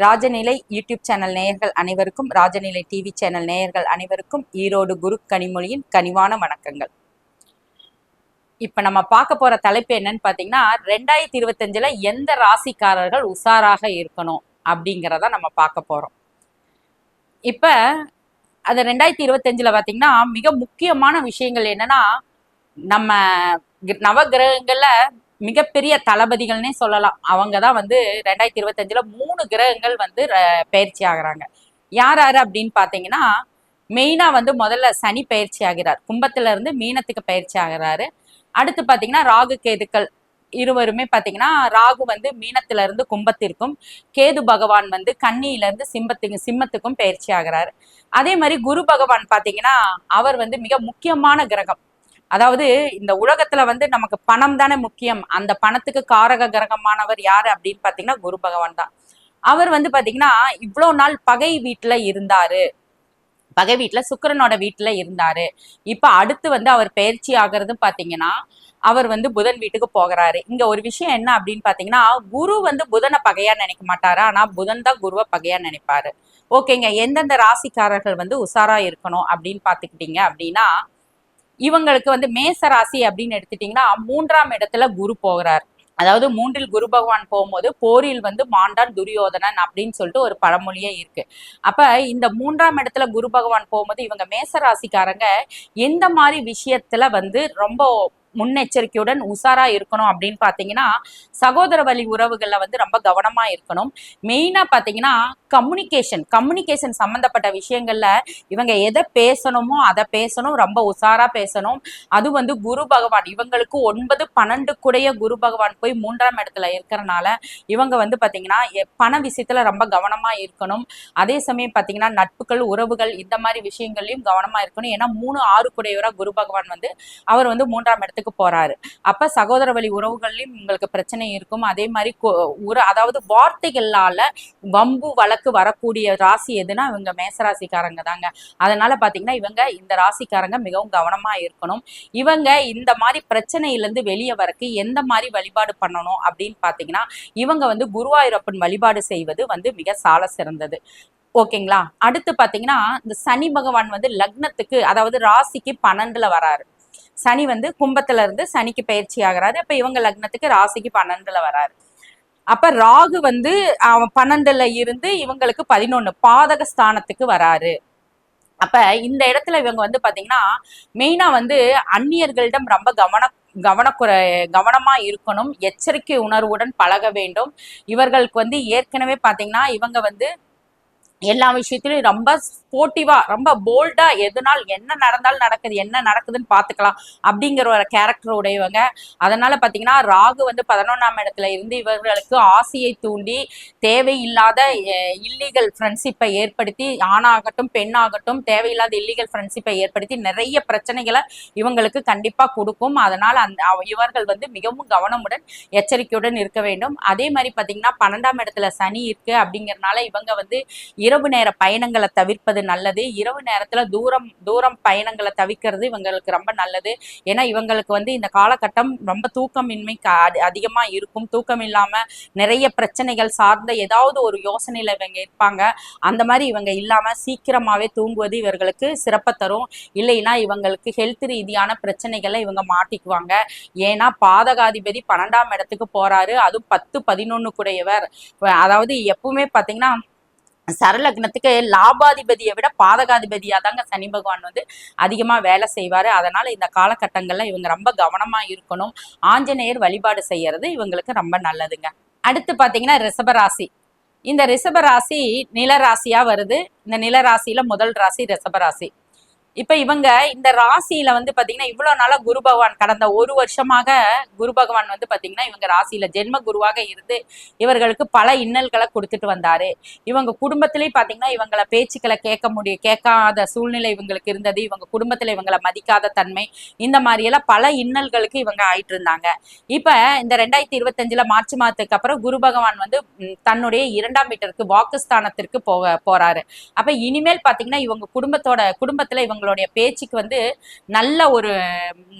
Rajanilai YouTube channel நேயர்கள் அனைவருக்கும் Rajanilai TV channel நேயர்கள் அனைவருக்கும் ஈரோடு குரு கனிமொழியின் கனிவான வணக்கங்கள். இப்ப நம்ம பார்க்க போற தலைப்பு என்னன்னு பாத்தீங்கன்னா ரெண்டாயிரத்தி இருபத்தஞ்சுல எந்த ராசிக்காரர்கள் உஷாராக இருக்கணும் அப்படிங்கிறத நம்ம பார்க்க போறோம். இப்ப அது ரெண்டாயிரத்தி இருபத்தஞ்சுல பாத்தீங்கன்னா மிக முக்கியமான விஷயங்கள் என்னன்னா நம்ம கி- நவகிரகங்கள்ல மிகப்பெரிய தளபதிகள்னே சொல்லலாம். அவங்க தான் வந்து ரெண்டாயிரத்தி இருபத்தஞ்சில் மூணு கிரகங்கள் வந்து ர- பயிற்சி ஆகிறாங்க. யார் யார் அப்படின்னு பார்த்தீங்கன்னா மெயினாக வந்து முதல்ல சனி பயிற்சி ஆகிறார். கும்பத்துல இருந்து மீனத்துக்கு பயிற்சி ஆகிறாரு. அடுத்து பார்த்தீங்கன்னா ராகு கேதுக்கள் இருவருமே பார்த்தீங்கன்னா ராகு வந்து மீனத்திலிருந்து கும்பத்திற்கும் கேது பகவான் வந்து கன்னியிலிருந்து சிம்பத்துக்கு சிம்மத்துக்கும் பயிற்சி ஆகுறாரு. அதே மாதிரி குரு பகவான் பார்த்தீங்கன்னா அவர் வந்து மிக முக்கியமான கிரகம். அதாவது இந்த உலகத்துல வந்து நமக்கு பணம் தானே முக்கியம். அந்த பணத்துக்கு காரக கிரகமானவர் யாரு அப்படின்னு பாத்தீங்கன்னா குரு பகவான் தான். அவர் வந்து பாத்தீங்கன்னா இவ்வளோ நாள் பகை வீட்டுல இருந்தாரு. பகை வீட்டுல சுக்கிரனோட வீட்டுல இருந்தாரு. இப்ப அடுத்து வந்து அவர் பயிற்சி ஆகிறது பாத்தீங்கன்னா அவர் வந்து புதன் வீட்டுக்கு போகிறாரு. இங்க ஒரு விஷயம் என்ன அப்படின்னு பாத்தீங்கன்னா குரு வந்து புதனை பகையா நினைக்க மாட்டாரு. ஆனா புதன் தான் குருவை பகையா நினைப்பாரு. ஓகேங்க. எந்தெந்த ராசிக்காரர்கள் வந்து உஷாரா இருக்கணும் அப்படின்னு பாத்துக்கிட்டீங்க அப்படின்னா இவங்களுக்கு வந்து மேச ராசி அப்படின்னு எடுத்துட்டீங்கன்னா மூன்றாம் இடத்துல குரு போகிறார். அதாவது மூன்றில் குரு பகவான் போகும்போது போரில் வந்து மாண்டான் துரியோதனன் அப்படின்னு சொல்லிட்டு ஒரு பழமொழியே இருக்கு. அப்ப இந்த மூன்றாம் இடத்துல குரு பகவான் போகும்போது இவங்க மேச ராசிக்காரங்க எந்த மாதிரி விஷயத்துல வந்து ரொம்ப முன்னெச்சரிக்கையுடன் உஷாரா இருக்கணும் அப்படின்னு பாத்தீங்கன்னா சகோதர வழி உறவுகள்ல வந்து ரொம்ப கவனமா இருக்கணும். மெயினா பாத்தீங்கன்னா கம்யூனிகேஷன் கம்யூனிகேஷன் சம்பந்தப்பட்ட விஷயங்கள்ல இவங்க எதை பேசணுமோ அதை பேசணும் ரொம்ப உஷாரா பேசணும். அது வந்து குரு பகவான் இவங்களுக்கு ஒன்பது பன்னெண்டு கூடைய குரு பகவான் போய் மூன்றாம் இடத்துல இருக்கிறனால இவங்க வந்து பாத்தீங்கன்னா எ- பண விஷயத்துல ரொம்ப கவனமா இருக்கணும். அதே சமயம் பாத்தீங்கன்னா நட்புகள் உறவுகள் இந்த மாதிரி விஷயங்கள்லயும் கவனமா இருக்கணும். ஏன்னா மூணு ஆறு குடையவரா குரு பகவான் வந்து அவர் வந்து மூன்றாம் இடத்துல இடத்துக்கு போறாரு. அப்ப சகோதர வழி உறவுகள்லயும் உங்களுக்கு பிரச்சனை இருக்கும். அதே மாதிரி உற அதாவது வார்த்தைகளால வம்பு வழக்கு வரக்கூடிய ராசி எதுனா இவங்க மேசராசிக்காரங்க தாங்க. அதனால பாத்தீங்கன்னா இவங்க இந்த ராசிக்காரங்க மிகவும் கவனமா இருக்கணும். இவங்க இந்த மாதிரி பிரச்சனையில இருந்து வெளியே வரக்கு எந்த மாதிரி வழிபாடு பண்ணணும் அப்படின்னு பாத்தீங்கன்னா இவங்க வந்து குருவாயூரப்பன் வழிபாடு செய்வது வந்து மிக சால சிறந்தது. ஓகேங்களா? அடுத்து பாத்தீங்கன்னா இந்த சனி பகவான் வந்து லக்னத்துக்கு அதாவது ராசிக்கு பன்னெண்டுல வராரு. சனி வந்து கும்பத்துல இருந்து சனிக்கு பயிற்சி ஆகிறாரு. அப்ப இவங்க லக்னத்துக்கு ராசிக்கு பன்னெண்டுல வராரு. அப்ப ராகு வந்து அவன் பன்னெண்டுல இருந்து இவங்களுக்கு பதினொன்னு பாதக ஸ்தானத்துக்கு வராரு. அப்ப இந்த இடத்துல இவங்க வந்து பாத்தீங்கன்னா மெயினா வந்து அந்நியர்களிடம் ரொம்ப கவன கவனக்குறை கவனமா இருக்கணும். எச்சரிக்கை உணர்வுடன் பழக வேண்டும். இவர்களுக்கு வந்து ஏற்கனவே பாத்தீங்கன்னா இவங்க வந்து எல்லா விஷயத்திலும் ரொம்ப ஸ்போர்ட்டிவா ரொம்ப போல்டா எதுனால் என்ன நடந்தாலும் நடக்குது என்ன நடக்குதுன்னு பாத்துக்கலாம் அப்படிங்கிற ஒரு கேரக்டர் உடையவங்க. அதனால பாத்தீங்கன்னா ராகு வந்து பதினொன்னாம் இடத்துல இருந்து இவர்களுக்கு ஆசையை தூண்டி தேவையில்லாத இல்லீகல் ஃப்ரெண்ட்ஷிப்பை ஏற்படுத்தி ஆணாகட்டும் பெண்ணாகட்டும் தேவையில்லாத இல்லீகல் ஃப்ரெண்ட்ஷிப்பை ஏற்படுத்தி நிறைய பிரச்சனைகளை இவங்களுக்கு கண்டிப்பா கொடுக்கும். அதனால அந்த இவர்கள் வந்து மிகவும் கவனமுடன் எச்சரிக்கையுடன் இருக்க வேண்டும். அதே மாதிரி பாத்தீங்கன்னா பன்னெண்டாம் இடத்துல சனி இருக்கு அப்படிங்கிறனால இவங்க வந்து இரவு நேர பயணங்களை தவிர்ப்பது நல்லது. இரவு நேரத்துல தூரம் தூரம் பயணங்களை தவிர்க்கிறது இவங்களுக்கு ரொம்ப நல்லது. ஏன்னா இவங்களுக்கு வந்து இந்த காலகட்டம் ரொம்ப தூக்கமின்மை அதி- அதிகமா இருக்கும். தூக்கம் இல்லாம நிறைய பிரச்சனைகள் சார்ந்த ஏதாவது ஒரு யோசனையில இவங்க இருப்பாங்க. அந்த மாதிரி இவங்க இல்லாம சீக்கிரமாவே தூங்குவது இவர்களுக்கு சிறப்பை தரும். இல்லைன்னா இவங்களுக்கு ஹெல்த் ரீதியான பிரச்சனைகளை இவங்க மாட்டிக்குவாங்க. ஏன்னா பாதகாதிபதி பன்னெண்டாம் இடத்துக்கு போறாரு. அதுவும் பத்து பதினொன்னு கூடையவர். அதாவது எப்பவுமே பாத்தீங்கன்னா சரலக்னத்துக்கு லாபாதிபதியை விட பாதகாதிபதியா தாங்க சனி பகவான் வந்து அதிகமா வேலை செய்வாரு. அதனால இந்த காலகட்டங்கள்ல இவங்க ரொம்ப கவனமா இருக்கணும். ஆஞ்சநேயர் வழிபாடு செய்யறது இவங்களுக்கு ரொம்ப நல்லதுங்க. அடுத்து பாத்தீங்கன்னா ரிஷபராசி இந்த ரிஷபராசி நிலராசியா வருது. இந்த நிலராசியில முதல் ராசி ரிஷபராசி இப்ப இவங்க இந்த ராசியில வந்து பாத்தீங்கன்னா இவ்வளவு நாளா குரு பகவான் கடந்த ஒரு வருஷமாக குரு பகவான் வந்து பாத்தீங்கன்னா இவங்க ராசியில ஜென்ம குருவாக இருந்து இவர்களுக்கு பல இன்னல்களை கொடுத்துட்டு வந்தாரு. இவங்க குடும்பத்திலேயே பாத்தீங்கன்னா இவங்கள பேச்சுக்களை கேட்க முடியும் கேட்காத சூழ்நிலை இவங்களுக்கு இருந்தது. இவங்க குடும்பத்துல இவங்களை மதிக்காத தன்மை இந்த மாதிரி எல்லாம் பல இன்னல்களுக்கு இவங்க ஆயிட்டு இருந்தாங்க. இப்ப இந்த ரெண்டாயிரத்தி இருபத்தஞ்சுல மார்ச் மாதத்துக்கு அப்புறம் குரு பகவான் வந்து தன்னுடைய இரண்டாம் மீட்டருக்கு வாக்குஸ்தானத்திற்கு போக போறாரு. அப்ப இனிமேல் பாத்தீங்கன்னா இவங்க குடும்பத்தோட குடும்பத்துல இவங்க இவங்களுடைய பேச்சுக்கு வந்து நல்ல ஒரு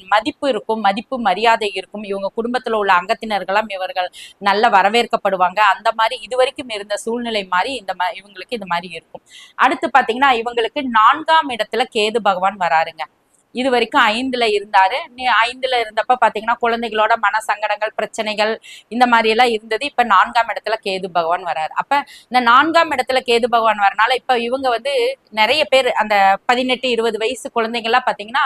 மதிப்பு இருக்கும் மதிப்பு மரியாதை இருக்கும். இவங்க குடும்பத்துல உள்ள அங்கத்தினர்களும் இவர்கள் நல்ல வரவேற்கப்படுவாங்க. அந்த மாதிரி இதுவரைக்கும் இருந்த சூழ்நிலை மாதிரி இந்த மா- இவங்களுக்கு இந்த மாதிரி இருக்கும். அடுத்து பாத்தீங்கன்னா இவங்களுக்கு நான்காம் இடத்துல கேது பகவான் வராருங்க. இது வரைக்கும் ஐந்துல இருந்தாரு. நீ ஐந்துல இருந்தப்ப பாத்தீங்கன்னா குழந்தைகளோட மன சங்கடங்கள் பிரச்சனைகள் இந்த மாதிரி எல்லாம் இருந்தது. இப்ப நான்காம் இடத்துல கேது பகவான் வராரு அப்ப இந்த நான்காம் இடத்துல கேது பகவான் வரனால இப்ப இவங்க வந்து நிறைய பேர் அந்த பதினெட்டு இருபது வயசு குழந்தைங்கள்லாம் பாத்தீங்கன்னா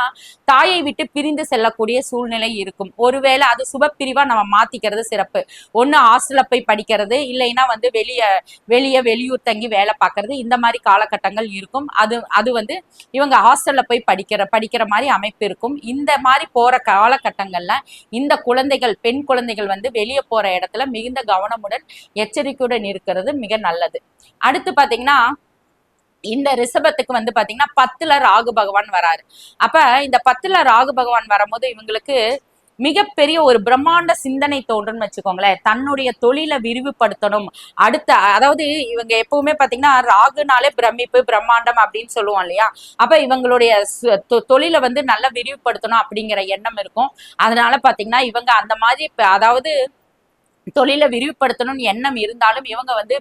தாயை விட்டு பிரிந்து செல்லக்கூடிய சூழ்நிலை இருக்கும். ஒருவேளை அது சுப பிரிவா நம்ம மாத்திக்கிறது சிறப்பு. ஒண்ணு ஹாஸ்டல்ல போய் படிக்கிறது இல்லைன்னா வந்து வெளிய வெளிய வெளியூர் தங்கி வேலை பார்க்கறது இந்த மாதிரி காலகட்டங்கள் இருக்கும். அது அது வந்து இவங்க ஹாஸ்டல்ல போய் படிக்கிற படிக்கிற மாதிரி அமைப்பு இருக்கும். இந்த மாதிரி போற காலகட்டங்கள்ல இந்த குழந்தைகள் பெண் குழந்தைகள் வந்து வெளியே போற இடத்துல மிகுந்த கவனமுடன் எச்சரிக்கையுடன் இருக்கிறது மிக நல்லது. அடுத்து பாத்தீங்கன்னா இந்த ரிஷபத்துக்கு வந்து பாத்தீங்கன்னா பத்துல ராகு பகவான் வராரு. அப்ப இந்த பத்துல ராகு பகவான் வரும்போது இவங்களுக்கு மிகப்பெரிய ஒரு பிரம்மாண்ட சிந்தனை தோன்றும்னு வச்சுக்கோங்களேன். தன்னுடைய தொழிலை விரிவுபடுத்தணும். அடுத்த அதாவது இவங்க எப்பவுமே பாத்தீங்கன்னா ராகுனாலே பிரமிப்பு பிரம்மாண்டம் அப்படின்னு சொல்லுவோம் இல்லையா? அப்ப இவங்களுடைய தொ- தொழிலை வந்து நல்லா விரிவுபடுத்தணும் அப்படிங்கிற எண்ணம் இருக்கும். அதனால பாத்தீங்கன்னா இவங்க அந்த மாதிரி அதாவது தொழிலை விரிவுபடுத்தணும்னு எண்ணம் இருந்தாலும் இவங்க வந்து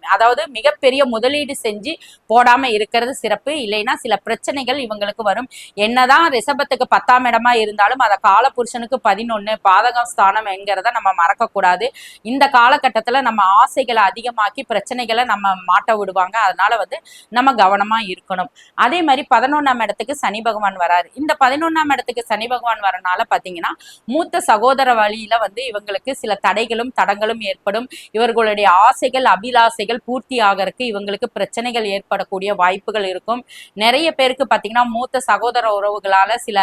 அதாவது மிகப்பெரிய முதலீடு செஞ்சு போடாம இருக்கிறது சிறப்பு. இல்லைன்னா சில பிரச்சனைகள் இவங்களுக்கு வரும். என்னதான் ரிஷபத்துக்கு பத்தாம் இடமா இருந்தாலும் அத காலபுருஷனுக்கு பதினொன்னு பாதகம் ஸ்தானம் என்கிறத நம்ம மறக்கக்கூடாது. இந்த காலகட்டத்துல நம்ம ஆசைகளை அதிகமாக்கி பிரச்சனைகளை நம்ம மாட்ட விடுவாங்க. அதனால வந்து நம்ம கவனமா இருக்கணும். அதே மாதிரி பதினொன்னாம் இடத்துக்கு சனி பகவான் வராரு. இந்த பதினொன்னாம் இடத்துக்கு சனி பகவான் வரனால பாத்தீங்கன்னா மூத்த சகோதர வழியில வந்து இவங்களுக்கு சில தடைகளும் தடங்களும் ஏற்படும். இவர்களுடைய ஆசைகள் அபிலாசைகள் பூர்த்தி ஆகிறதுக்கு இவங்களுக்கு பிரச்சனைகள் ஏற்படக்கூடிய வாய்ப்புகள் இருக்கும். நிறைய பேருக்கு பாத்தீங்கன்னா மூத்த சகோதர உறவுகளால சில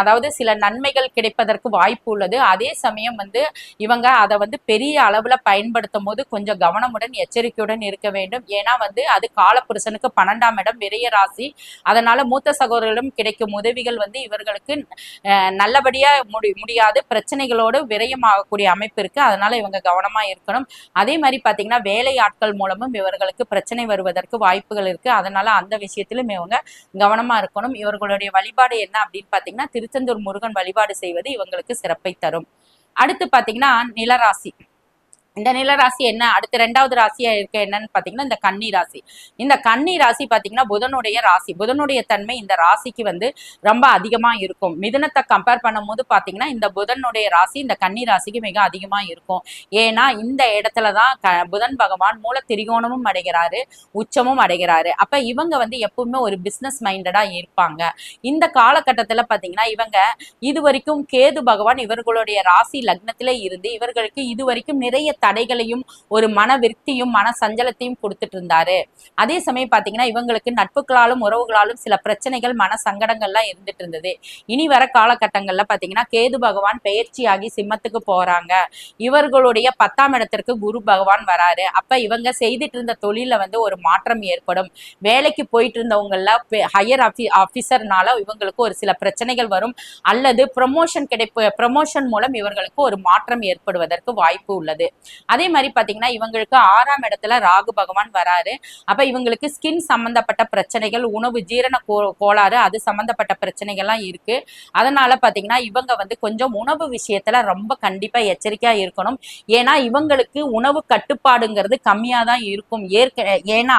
அதாவது சில நன்மைகள் கிடைப்பதற்கு வாய்ப்பு உள்ளது. அதே சமயம் வந்து இவங்க அதை வந்து பெரிய அளவுல பயன்படுத்தும் போது கொஞ்சம் கவனமுடன் எச்சரிக்கையுடன் இருக்க வேண்டும். ஏன்னா வந்து அது காலப்புருஷனுக்கு பன்னெண்டாம் இடம் விரைய ராசி. அதனால மூத்த சகோதரர்களிடம் கிடைக்கும் உதவிகள் வந்து இவர்களுக்கு நல்லபடியாக நல்லபடியா முடி முடியாது. பிரச்சனைகளோடு விரயமாகக்கூடிய அமைப்பு இருக்கு. அதனால இவங்க கவனமா இருக்கணும். அதே மாதிரி பாத்தீங்கன்னா வேலை ஆட்கள் மூலமும் இவர்களுக்கு பிரச்சனை வருவதற்கு வாய்ப்புகள் இருக்கு. அதனால அந்த விஷயத்திலும் இவங்க கவனமா இருக்கணும். இவர்களுடைய வழிபாடு என்ன அப்படின்னு பாத்தீங்கன்னா திருச்செந்தூர் முருகன் வழிபாடு செய்வது இவங்களுக்கு சிறப்பை தரும். அடுத்து பாத்தீங்கன்னா நிலராசி. இந்த நில ராசி என்ன? அடுத்து ரெண்டாவது ராசியா இருக்க என்னன்னு பாத்தீங்கன்னா இந்த கன்னி ராசி. இந்த கன்னி ராசி பாத்தீங்கன்னா புதனுடைய ராசி. புதனுடைய தன்மை இந்த ராசிக்கு வந்து ரொம்ப அதிகமா இருக்கும். மிதனத்தை கம்பேர் பண்ணும்போது பாத்தீங்கன்னா இந்த புதனுடைய ராசி இந்த கன்னி ராசிக்கு மிக அதிகமா இருக்கும். ஏன்னா இந்த இடத்துலதான் க புதன் பகவான் மூல திரிகோணமும் அடைகிறாரு உச்சமும் அடைகிறாரு. அப்ப இவங்க வந்து எப்பவுமே ஒரு பிசினஸ் மைண்டடா இருப்பாங்க. இந்த காலகட்டத்துல பாத்தீங்கன்னா இவங்க இது வரைக்கும் கேது பகவான் இவர்களுடைய ராசி லக்னத்திலே இருந்து இவர்களுக்கு இது வரைக்கும் நிறைய தடைகளையும் ஒரு மன விருத்தியும் மன சஞ்சலத்தையும் கொடுத்துட்டு இருந்தாரு அதே சமயம் பாத்தீங்கன்னா இவங்களுக்கு நட்புகளாலும் உறவுகளாலும் சில பிரச்சனைகள் மன சங்கடங்கள்லாம் இருந்துட்டு இருந்தது இனி வர காலகட்டங்கள்ல பாத்தீங்கன்னா கேது பகவான் பெயர்ச்சியாகி சிம்மத்துக்கு போறாங்க. இவர்களுடைய பத்தாம் இடத்திற்கு குரு பகவான் வராரு. அப்ப இவங்க செய்துட்டு இருந்த தொழில வந்து ஒரு மாற்றம் ஏற்படும். வேலைக்கு போயிட்டு இருந்தவங்கள ஹையர் ஆபீசர்னால இவங்களுக்கு ஒரு சில பிரச்சனைகள் வரும். அல்லது ப்ரொமோஷன் கிடைப்பு ப்ரமோஷன் மூலம் இவர்களுக்கு ஒரு மாற்றம் ஏற்படுவதற்கு வாய்ப்பு உள்ளது. அதே மாதிரி பாத்தீங்கன்னா இவங்களுக்கு ஆறாம் இடத்துல ராகு பகவான் வராரு. அப்ப இவங்களுக்கு ஸ்கின் சம்பந்தப்பட்ட பிரச்சனைகள் உணவு ஜீரண கோ- கோளாறு அது சம்பந்தப்பட்ட பிரச்சனைகள்லாம் இருக்கு. அதனால பாத்தீங்கன்னா இவங்க வந்து கொஞ்சம் உணவு விஷயத்துல ரொம்ப கண்டிப்பா எச்சரிக்கையா இருக்கணும். ஏன்னா இவங்களுக்கு உணவு கட்டுப்பாடுங்கிறது கம்மியா தான் இருக்கும். ஏற்க ஏன்னா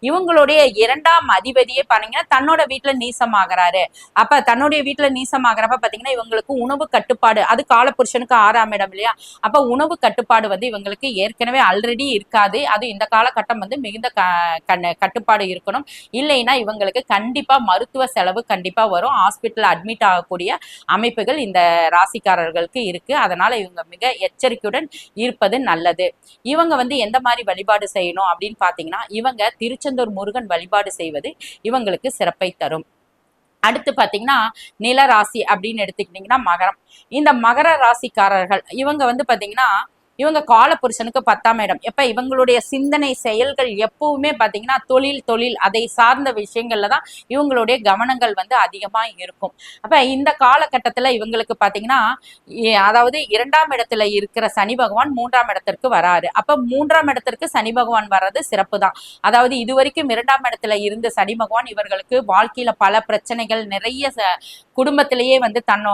இவங்களுடைய இரண்டாம் அதிபதியே பாத்தீங்கன்னா தன்னோட வீட்டுல நீசமாகறாரு. அப்ப தன்னுடைய வீட்டுல நீசமாகறப்ப பாத்தீங்கன்னா இவங்களுக்கு உணவு கட்டுப்பாடு அது காலபுருஷனுக்கு ஆறாம் இடம் இல்லையா? அப்ப உணவு கட்டுப்பாடு வந்து இவங்களுக்கு ஏற்கனவே ஆல்ரெடி இருக்காது. அது இந்த காலகட்டம் வந்து மிகுந்த க கண்ண- கட்டுப்பாடு இருக்கணும். இல்லைன்னா இவங்களுக்கு கண்டிப்பா மருத்துவ செலவு கண்டிப்பா வரும். ஹாஸ்பிட்டல் அட்மிட் ஆகக்கூடிய அமைப்புகள் இந்த ராசிக்காரர்களுக்கு இருக்கு. அதனால இவங்க மிக எச்சரிக்கையுடன் இருப்பது நல்லது. இவங்க வந்து எந்த மாதிரி வழிபாடு செய்யணும் அப்படின்னு பாத்தீங்கன்னா இவங்க திருச்செந்தூர் முருகன் வழிபாடு செய்வது இவங்களுக்கு சிறப்பை தரும். அடுத்து பாத்தீங்கன்னா நிலராசி அப்படின்னு எடுத்துக்கிட்டிங்கன்னா மகரம். இந்த மகர ராசிக்காரர்கள் இவங்க வந்து பாத்தீங்கன்னா இவங்க காலபுருஷனுக்கு பத்தாம் இடம். எப்ப? இவங்களுடைய சிந்தனை செயல்கள் எப்பவுமே பாத்தீங்கன்னா தொழில் தொழில் அதை சார்ந்த விஷயங்கள்ல தான் இவங்களுடைய கவனங்கள் வந்து அதிகமா இருக்கும். அப்ப இந்த காலகட்டத்துல இவங்களுக்கு பாத்தீங்கன்னா அதாவது இரண்டாம் இடத்துல இருக்கிற சனி பகவான் மூன்றாம் இடத்திற்கு வராரு. அப்ப மூன்றாம் இடத்திற்கு சனி பகவான் வர்றது சிறப்பு தான். அதாவது இதுவரைக்கும் இரண்டாம் இடத்துல இருந்த சனி பகவான் இவர்களுக்கு வாழ்க்கையில பல பிரச்சனைகள் நிறைய ச- குடும்பத்திலேயே வந்து தன்னோ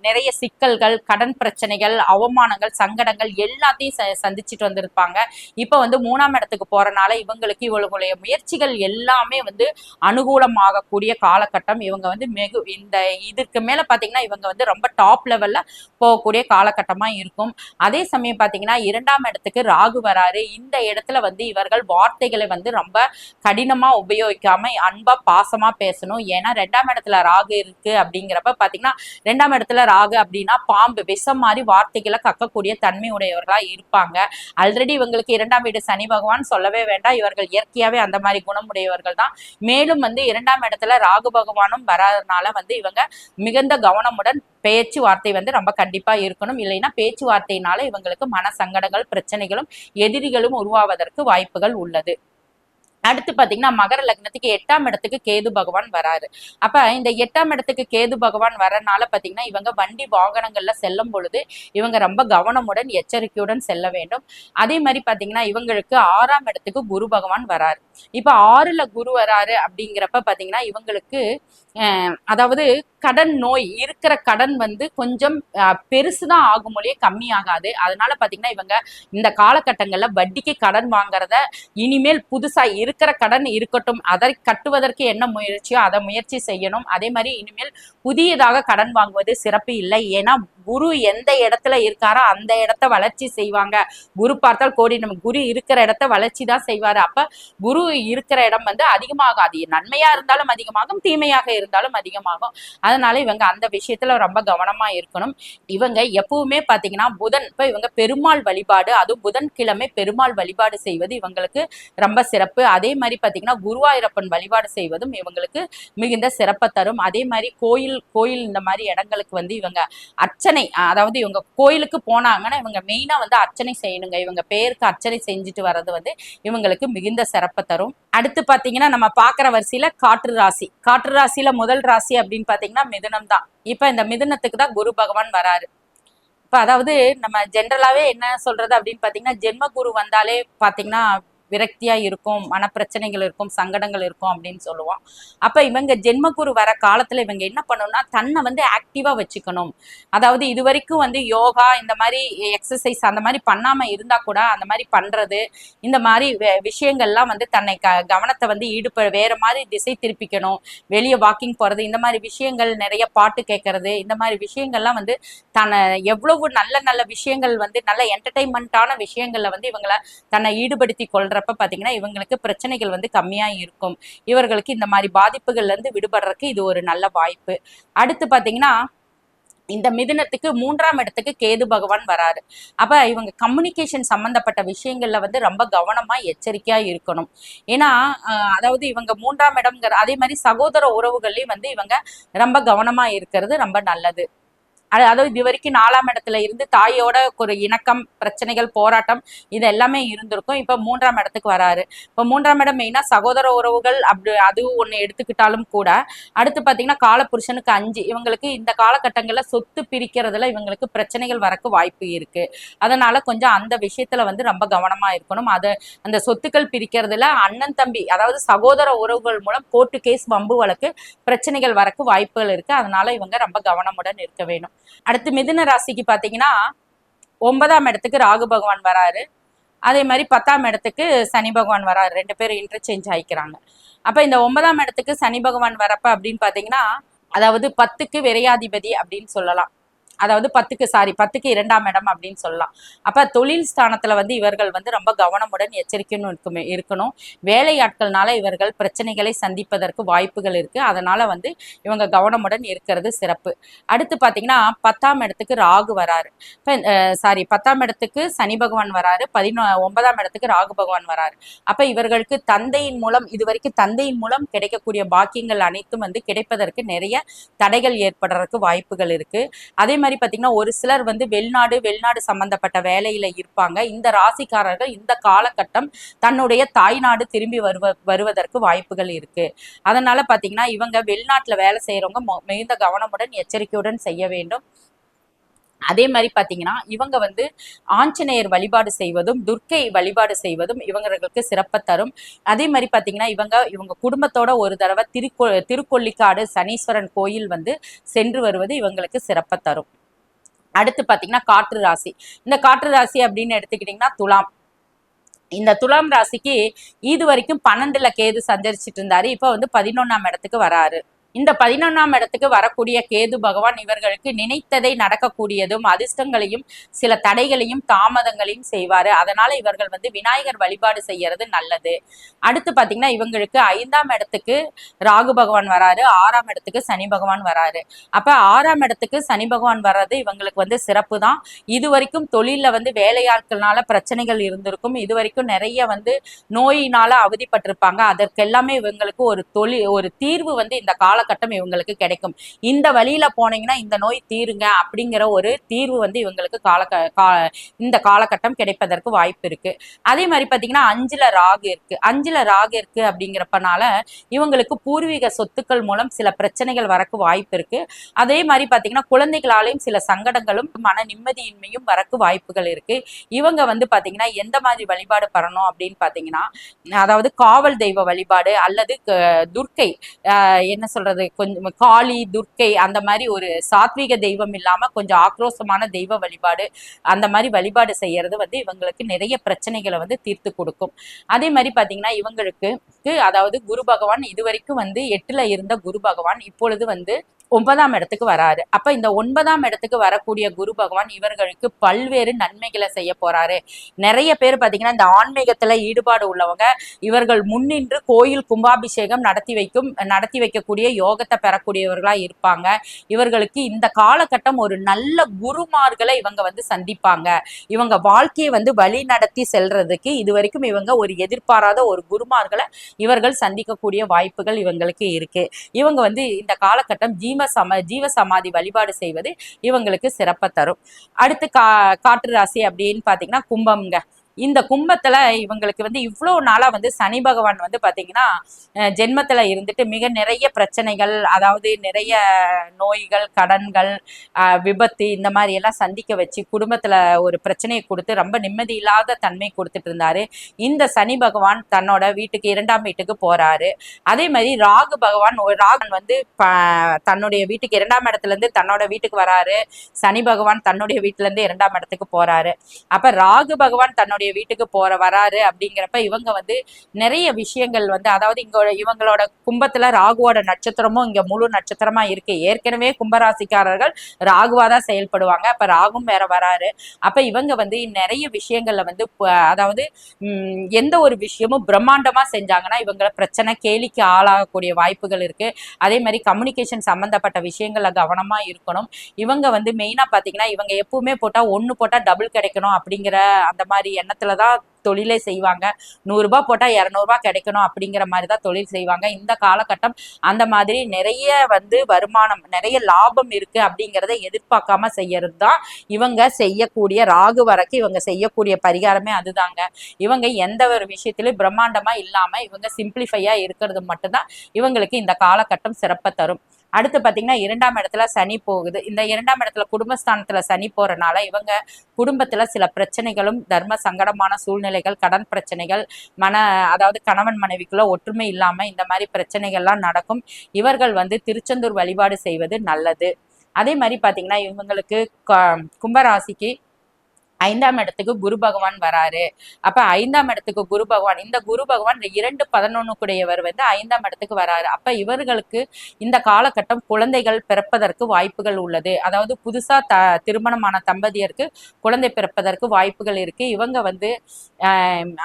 நிறைய சிக்கல்கள் கடன் பிரச்சனைகள் அவமானங்கள் சங்கடங்கள் எல்லாத்தையும் ச- சந்திச்சுட்டு வந்திருப்பாங்க. இப்ப வந்து மூணாம் இடத்துக்கு போறனால இவங்களுக்கு இவங்களுடைய முயற்சிகள் எல்லாமே வந்து அனுகூலமாகக்கூடிய காலகட்டம். இவங்க வந்து மிகு இந்த இதற்கு மேல பாத்தீங்கன்னா இவங்க வந்து ரொம்ப டாப் லெவல்ல போகக்கூடிய காலகட்டமா இருக்கும். அதே சமயம் பாத்தீங்கன்னா இரண்டாம் இடத்துக்கு ராகு வராரு. இந்த இடத்துல வந்து இவர்கள் வார்த்தைகளை வந்து ரொம்ப கடினமா உபயோகிக்காம அன்பா பாசமா பேசணும். ஏன்னா ரெண்டாம் இடத்துல ராகு இருக்கு அப்படிங்கிறப்ப பாத்தீங்கன்னா ரெண்டாம் இடத்துல ராகு அப்படின்னா பாம்பு விஷம் மாதிரி வார்த்தைகளை கக்கக்கூடிய தன்மை உடையவர்கள் இருப்பாங்க. ஆல்ரெடி இவங்களுக்கு இரண்டாம் வீடு சனி பகவான் சொல்லவே வேண்டாம். இவர்கள் இயற்கையாவே அந்த மாதிரி குணமுடையவர்கள் தான். மேலும் வந்து இரண்டாம் இடத்துல ராகு பகவானும் வராதனால வந்து இவங்க மிகுந்த கவனமுடன் பேச்சுவார்த்தை வந்து ரொம்ப கண்டிப்பா இருக்கணும். இல்லைன்னா பேச்சுவார்த்தையினால இவங்களுக்கு மன சங்கடங்கள் பிரச்சனைகளும் எதிரிகளும் உருவாவதற்கு வாய்ப்புகள் உள்ளது. அடுத்து பாத்தீங்கன்னா மகர லக்னத்துக்கு எட்டாம் இடத்துக்கு கேது பகவான் வராரு. அப்ப இந்த எட்டாம் இடத்துக்கு கேது பகவான் வரனால பாத்தீங்கன்னா இவங்க வண்டி வாகனங்கள்ல செல்லும் பொழுது இவங்க ரொம்ப கவனமுடன் எச்சரிக்கையுடன் செல்ல வேண்டும். அதே மாதிரி பாத்தீங்கன்னா இவங்களுக்கு ஆறாம் இடத்துக்கு குரு பகவான் வராரு. இப்ப ஆறுல குரு வராரு அப்படிங்கிறப்ப பாத்தீங்கன்னா இவங்களுக்கு அதாவது கடன் நோய் இருக்கிற கடன் வந்து கொஞ்சம் பெருசு பெருசுதான் ஆகும் மொழியே கம்மி ஆகாது அதனால பாத்தீங்கன்னா இவங்க இந்த காலகட்டங்கள்ல வட்டிக்கு கடன் வாங்குறத இனிமேல் புதுசா இருக்கிற கடன் இருக்கட்டும் அதை கட்டுவதற்கு என்ன முயற்சியோ அதை முயற்சி செய்யணும். அதே மாதிரி இனிமேல் புதியதாக கடன் வாங்குவது சிறப்பு இல்லை. ஏன்னா குரு எந்த இடத்துல இருக்காரோ அந்த இடத்த வளர்ச்சி செய்வாங்க. குரு பார்த்தால் கோடி நம்ம குரு இருக்கிற இடத்த வளர்ச்சி தான் செய்வாரு. அப்ப குரு இருக்கிற இடம் வந்து அதிகமாகாது. நன்மையா இருந்தாலும் அதிகமாகும் தீமையாக இருந்தாலும் அதிகமாகும். அதனால இவங்க அந்த விஷயத்துல ரொம்ப கவனமா இருக்கணும். இவங்க எப்பவுமே பாத்தீங்கன்னா புதன் இப்ப இவங்க பெருமாள் வழிபாடு அதுவும் புதன்கிழமை பெருமாள் வழிபாடு செய்வது இவங்களுக்கு ரொம்ப சிறப்பு. அதே மாதிரி பாத்தீங்கன்னா குருவாயூரப்பன் வழிபாடு செய்வதும் இவங்களுக்கு மிகுந்த சிறப்பை தரும். அதே மாதிரி கோயில் கோயில் இந்த மாதிரி இடங்களுக்கு வந்து இவங்க அர்ச்சனை அதாவது இவங்க கோயிலுக்கு போனாங்கன்னா இவங்க மெயினா வந்து அர்ச்சனை செய்யணுங்க. இவங்க பேருக்கு அர்ச்சனை செஞ்சுட்டு வர்றது வந்து இவங்களுக்கு மிகுந்த சிறப்பை தரும். அடுத்து பாத்தீங்கன்னா நம்ம பாக்குற வரிசையில காற்று ராசி. காற்று ராசியில முதல் ராசி அப்படின்னு பாத்தீங்கன்னா மிதுனம் தான் இப்ப இந்த மிதுனத்துக்கு தான் குரு பகவான் வராரு. இப்ப அதாவது நம்ம ஜென்ரலாவே என்ன சொல்றது அப்படின்னு பாத்தீங்கன்னா ஜென்ம குரு வந்தாலே பாத்தீங்கன்னா விரக்தியா இருக்கும் மனப்பிரச்சனைகள் இருக்கும் சங்கடங்கள் இருக்கும் அப்படின்னு சொல்லுவோம். அப்போ இவங்க ஜென்மக்குரு வர காலத்துல இவங்க என்ன பண்ணணும்னா தன்னை வந்து ஆக்டிவா வச்சுக்கணும். அதாவது இது வரைக்கும் வந்து யோகா இந்த மாதிரி எக்ஸசைஸ் அந்த மாதிரி பண்ணாம இருந்தா கூட அந்த மாதிரி பண்றது இந்த மாதிரி விஷயங்கள்லாம் வந்து தன்னை க கவனத்தை வந்து ஈடுப வேற மாதிரி திசை திருப்பிக்கணும் வெளியே வாக்கிங் போறது இந்த மாதிரி விஷயங்கள் நிறைய பாட்டு கேட்கறது இந்த மாதிரி விஷயங்கள்லாம் வந்து தன்னை எவ்வளவு நல்ல நல்ல விஷயங்கள் வந்து நல்ல என்டர்டைன்மெண்ட்டான விஷயங்கள்ல வந்து இவங்கள தன்னை ஈடுபடுத்தி கொள்றப்ப பாத்தீங்கன்னா இவங்களுக்கு பிரச்சனைகள் வந்து கம்மியா இருக்கும். இவர்களுக்கு இந்த மாதிரி பாதிப்புகள்ல இருந்து விடுபடுறதுக்கு இது ஒரு நல்ல வாய்ப்பு. அடுத்து பாத்தீங்கன்னா இந்த மிதுனத்துக்கு மூன்றாம் இடத்துக்கு கேது பகவான் வராரு. அப்ப இவங்க கம்யூனிகேஷன் சம்பந்தப்பட்ட விஷயங்கள்ல வந்து ரொம்ப கவனமா எச்சரிக்கையா இருக்கணும். ஏன்னா ஆஹ், அதாவது இவங்க மூன்றாம் இடம்ங்கிற அதே மாதிரி சகோதர உறவுகள்லயும் வந்து இவங்க ரொம்ப கவனமா இருக்கிறது ரொம்ப நல்லது. அதாவது இது வரைக்கும் நாலாம் இடத்துல இருந்து தாயோட ஒரு இணக்கம் பிரச்சனைகள் போராட்டம் இது எல்லாமே இருந்திருக்கும். இப்போ மூன்றாம் இடத்துக்கு வராரு. இப்போ மூன்றாம் இடம் மெயினாக சகோதர உறவுகள் அப்படி அதுவும் ஒன்று எடுத்துக்கிட்டாலும் கூட அடுத்து பார்த்தீங்கன்னா காலப்புருஷனுக்கு அஞ்சு. இவங்களுக்கு இந்த காலகட்டங்களில் சொத்து பிரிக்கிறதுல இவங்களுக்கு பிரச்சனைகள் வரக்கு வாய்ப்பு இருக்கு. அதனால கொஞ்சம் அந்த விஷயத்துல வந்து ரொம்ப கவனமா இருக்கணும். அது அந்த சொத்துக்கள் பிரிக்கிறதுல அண்ணன் தம்பி அதாவது சகோதர உறவுகள் மூலம் கோர்ட்டு கேஸ் வம்பு வழக்கு பிரச்சனைகள் வரக்கு வாய்ப்புகள் இருக்கு. அதனால இவங்க ரொம்ப கவனமுடன் இருக்க வேணும். அடுத்து மிதுன ராசிக்கு பாத்தீங்கன்னா ஒன்பதாம் இடத்துக்கு ராகு பகவான் வராரு. அதே மாதிரி பத்தாம் இடத்துக்கு சனி பகவான் வராரு. ரெண்டு பேரும் இன்டர்சேஞ்ச் ஆயிக்கிறாங்க. அப்ப இந்த ஒன்பதாம் இடத்துக்கு சனி பகவான் வரப்ப அப்படின்னு பாத்தீங்கன்னா அதாவது பத்துக்கு விரையாதிபதி அப்படின்னு சொல்லலாம். அதாவது பத்துக்கு சாரி பத்துக்கு இரண்டாம் இடம் அப்படின்னு சொல்லலாம். அப்ப தொழில் ஸ்தானத்தில் வந்து இவர்கள் வந்து ரொம்ப கவனமுடன் எச்சரிக்கையும் இருக்குமே இருக்கணும். வேலையாட்கள்னால இவர்கள் பிரச்சனைகளை சந்திப்பதற்கு வாய்ப்புகள் இருக்கு. அதனால வந்து இவங்க கவனமுடன் இருக்கிறது சிறப்பு. அடுத்து பாத்தீங்கன்னா பத்தாம் இடத்துக்கு ராகு வராரு. இப்ப சாரி பத்தாம் இடத்துக்கு சனி பகவான் வராரு. பதினொ ஒன்பதாம் இடத்துக்கு ராகு பகவான் வராரு. அப்ப இவர்களுக்கு தந்தையின் மூலம் இதுவரைக்கும் தந்தையின் மூலம் கிடைக்கக்கூடிய பாக்கியங்கள் அனைத்தும் வந்து கிடைப்பதற்கு நிறைய தடைகள் ஏற்படுறதுக்கு வாய்ப்புகள் இருக்கு. அதே மாதிரி பாத்தீங்கன்னா ஒரு சிலர் வந்து வெளிநாடு வெளிநாடு சம்பந்தப்பட்ட வேலையில இருப்பாங்க. இந்த ராசிக்காரர்கள் இந்த காலகட்டம் தன்னுடைய தாய்நாடு திரும்பி வருவ வருவதற்கு வாய்ப்புகள் இருக்கு. அதனால பாத்தீங்கன்னா இவங்க வெளிநாட்டில் வேலை செய்யறவங்க மிகுந்த கவனமுடன் எச்சரிக்கையுடன் செய்ய வேண்டும். அதே மாதிரி பாத்தீங்கன்னா இவங்க வந்து ஆஞ்சநேயர் வழிபாடு செய்வதும் துர்க்கை வழிபாடு செய்வதும் இவங்களுக்கு சிறப்பை தரும். அதே மாதிரி பாத்தீங்கன்னா இவங்க இவங்க குடும்பத்தோட ஒரு தடவை திருக்கொ திருக்கொல்லிக்காடு சனீஸ்வரன் கோயில் வந்து சென்று வருவது இவங்களுக்கு சிறப்பை தரும். அடுத்து பாத்தீங்கன்னா காற்று ராசி. இந்த காற்று ராசி அப்படின்னு எடுத்துக்கிட்டிங்கன்னா துலாம். இந்த துலாம் ராசிக்கு இது வரைக்கும் பன்னெண்டுல கேது சஞ்சரிச்சிட்டு இருந்தாரு. இப்ப வந்து பதினொன்னாம் இடத்துக்கு வராரு. இந்த பதினொன்னாம் இடத்துக்கு வரக்கூடிய கேது பகவான் இவர்களுக்கு நினைத்ததை நடக்கக்கூடியதும் அதிர்ஷ்டங்களையும் சில தடைகளையும் தாமதங்களையும் செய்வாரு. அதனால இவர்கள் வந்து விநாயகர் வழிபாடு செய்யறது நல்லது. அடுத்து பாத்தீங்கன்னா இவங்களுக்கு ஐந்தாம் இடத்துக்கு ராகு பகவான் வராரு. ஆறாம் இடத்துக்கு சனி பகவான் வராரு. அப்ப ஆறாம் இடத்துக்கு சனி பகவான் வர்றது இவங்களுக்கு வந்து சிறப்பு தான் இது வரைக்கும் தொழில வந்து வேலையாட்கள்னால பிரச்சனைகள் இருந்திருக்கும். இது வரைக்கும் நிறைய வந்து நோயினால அவதிப்பட்டிருப்பாங்க. அதற்கெல்லாமே இவங்களுக்கு ஒரு தொழில் ஒரு தீர்வு வந்து இந்த கால காலகட்டம் இவங்களுக்கு கிடைக்கும். இந்த வழியில போனீங்கன்னா இந்த நோய் தீருங்க அப்படிங்கிற ஒரு தீர்வு வந்து இவங்களுக்கு கால கா- இந்த காலகட்டம் கிடைப்பதற்கு வாய்ப்பு இருக்கு. அதே மாதிரி பாத்தீங்கன்னா அஞ்சுல ராகு இருக்கு. அஞ்சுல ராகு இருக்கு அப்படிங்கிறப்பனால இவங்களுக்கு பூர்வீக சொத்துக்கள் மூலம் சில பிரச்சனைகள் வரக்கு வாய்ப்பு இருக்கு. அதே மாதிரி பாத்தீங்கன்னா குழந்தைகளாலையும் சில சங்கடங்களும் மன நிம்மதியின்மையும் வரக்கு வாய்ப்புகள் இருக்கு. இவங்க வந்து பாத்தீங்கன்னா எந்த மாதிரி வழிபாடு பண்ணணும் அப்படின்னு பாத்தீங்கன்னா அதாவது காவல் தெய்வ வழிபாடு அல்லது துர்க்கை ஆஹ் என்ன சொல்றது? கொஞ்சம் காளி துர்க்கை அந்த மாதிரி ஒரு சாத்விக தெய்வம் இல்லாம கொஞ்சம் ஆக்ரோஷமான தெய்வ வழிபாடு அந்த மாதிரி வழிபாடு செய்யறது வந்து இவங்களுக்கு நிறைய பிரச்சனைகளை வந்து தீர்த்து கொடுக்கும். அதே மாதிரி பாத்தீங்கன்னா இவங்களுக்கு அதாவது குரு பகவான் இதுவரைக்கும் வந்து எட்டுல இருந்த குரு பகவான் இப்பொழுது வந்து ஒன்பதாம் இடத்துக்கு வராரு. அப்ப இந்த ஒன்பதாம் இடத்துக்கு வரக்கூடிய குரு பகவான் இவர்களுக்கு பல்வேறு நன்மைகளை செய்ய போறாரு. நிறைய பேர் பாத்தீங்கன்னா இந்த ஆன்மீகத்துல ஈடுபாடு உள்ளவங்க இவர்கள் முன்னின்று கோயில் கும்பாபிஷேகம் நடத்தி வைக்கும் நடத்தி வைக்கக்கூடிய யோகத்தை பெறக்கூடியவர்களா இருப்பாங்க. இவர்களுக்கு இந்த காலகட்டம் ஒரு நல்ல குருமார்களை இவங்க வந்து சந்திப்பாங்க. இவங்க வாழ்க்கையை வந்து வழி நடத்தி செல்றதுக்கு இது வரைக்கும் இவங்க ஒரு எதிர்பாராத ஒரு குருமார்களை இவர்கள் சந்திக்கக்கூடிய வாய்ப்புகள் இவங்களுக்கு இருக்கு. இவங்க வந்து இந்த காலகட்டம் ஜீவ சம ஜீவ சமாதி வழிபாடு செய்வது இவங்களுக்கு சிறப்பை தரும். அடுத்து கா காற்று ராசி அப்படின்னு பார்த்தீங்கன்னா கும்பம்ங்க. இந்த கும்பத்துல இவங்களுக்கு வந்து இவ்வளோ நாளா வந்து சனி பகவான் வந்து பாத்தீங்கன்னா ஜென்மத்துல இருந்துட்டு மிக நிறைய பிரச்சனைகள் அதாவது நிறைய நோய்கள் கடன்கள் விபத்து இந்த மாதிரி எல்லாம் சந்திக்க வச்சு குடும்பத்துல ஒரு பிரச்சனையை கொடுத்து ரொம்ப நிம்மதி இல்லாத தன்மை கொடுத்துட்டு இருந்தாரு. இந்த சனி பகவான் தன்னோட வீட்டுக்கு இரண்டாம் வீட்டுக்கு போறாரு. அதே மாதிரி ராகு பகவான் ஒரு ராகன் வந்து ப- தன்னுடைய வீட்டுக்கு இரண்டாம் இடத்துல இருந்து தன்னோட வீட்டுக்கு வராரு. சனி பகவான் தன்னுடைய வீட்டுல இருந்து இரண்டாம் இடத்துக்கு போறாரு. அப்ப ராகு பகவான் தன்னுடைய வீட்டுக்கு போற வராரு அப்படிங்கிறப்ப இவங்க வந்து நிறைய விஷயங்கள் வந்து அதாவது இங்க இவங்களோட கும்பத்துல ராகுவோட நட்சத்திரமும் இங்க முழு நட்சத்திரமா இருக்கு. ஏற்கனவே கும்பராசிக்காரர்கள் ராகுவா தான் செயல்படுவாங்க. அப்ப ராகும் வேற வராரு. அப்ப இவங்க வந்து நிறைய விஷயங்கள்ல வந்து அதாவது எந்த ஒரு விஷயமும் பிரம்மாண்டமா செஞ்சாங்கன்னா இவங்கள பிரச்சனை கேலிக்கு ஆளாகக்கூடிய வாய்ப்புகள் இருக்கு. அதே மாதிரி கம்யூனிகேஷன் சம்பந்தப்பட்ட விஷயங்கள்ல கவனமா இருக்கணும். இவங்க வந்து மெயினா பாத்தீங்கன்னா இவங்க எப்பவுமே போட்டா ஒண்ணு போட்டா டபுள் கிடைக்கணும் அப்படிங்கிற அந்த மாதிரி எண்ணத்தை தான் தொழிலே செய்வாங்க. நூறு ரூபாய் போட்டா இரநூறுபா கிடைக்கணும் அப்படிங்கிற மாதிரி தான் தொழில் செய்வாங்க. இந்த காலகட்டம் அந்த மாதிரி நிறைய வந்து வருமானம் நிறைய லாபம் இருக்கு அப்படிங்கிறத எதிர்பார்க்காம செய்யறது தான் இவங்க செய்யக்கூடிய ராகு வரக்கு இவங்க செய்யக்கூடிய பரிகாரமே அதுதாங்க. இவங்க எந்த ஒரு விஷயத்திலும் பிரம்மாண்டமா இல்லாம இவங்க சிம்பிளிஃபையா இருக்கிறது மட்டும்தான் இவங்களுக்கு இந்த காலகட்டம் சிறப்பை தரும். அடுத்து பார்த்தீங்கன்னா இரண்டாம் இடத்துல சனி போகுது. இந்த இரண்டாம் இடத்துல குடும்பஸ்தானத்துல சனி போறனால இவங்க குடும்பத்துல சில பிரச்சனைகளும் தர்ம சங்கடமான சூழ்நிலைகள் கடன் பிரச்சனைகள் மன அதாவது கணவன் மனைவிக்குள்ள ஒற்றுமை இல்லாம இந்த மாதிரி பிரச்சனைகள்லாம் நடக்கும். இவர்கள் வந்து திருச்செந்தூர் வழிபாடு செய்வது நல்லது. அதே மாதிரி பார்த்தீங்கன்னா இவங்களுக்கு க- கும்பராசிக்கு ஐந்தாம் இடத்துக்கு குரு பகவான் வராரு. அப்ப ஐந்தாம் இடத்துக்கு குரு பகவான் இந்த குரு பகவான் இந்த இரண்டு பதினொன்னுக்குடையவர் வந்து ஐந்தாம் இடத்துக்கு வராரு. அப்ப இவர்களுக்கு இந்த காலகட்டம் குழந்தைகள் பிறப்பதற்கு வாய்ப்புகள் உள்ளது. அதாவது புதுசா த திருமணமான தம்பதியருக்கு குழந்தை பிறப்பதற்கு வாய்ப்புகள் இருக்கு. இவங்க வந்து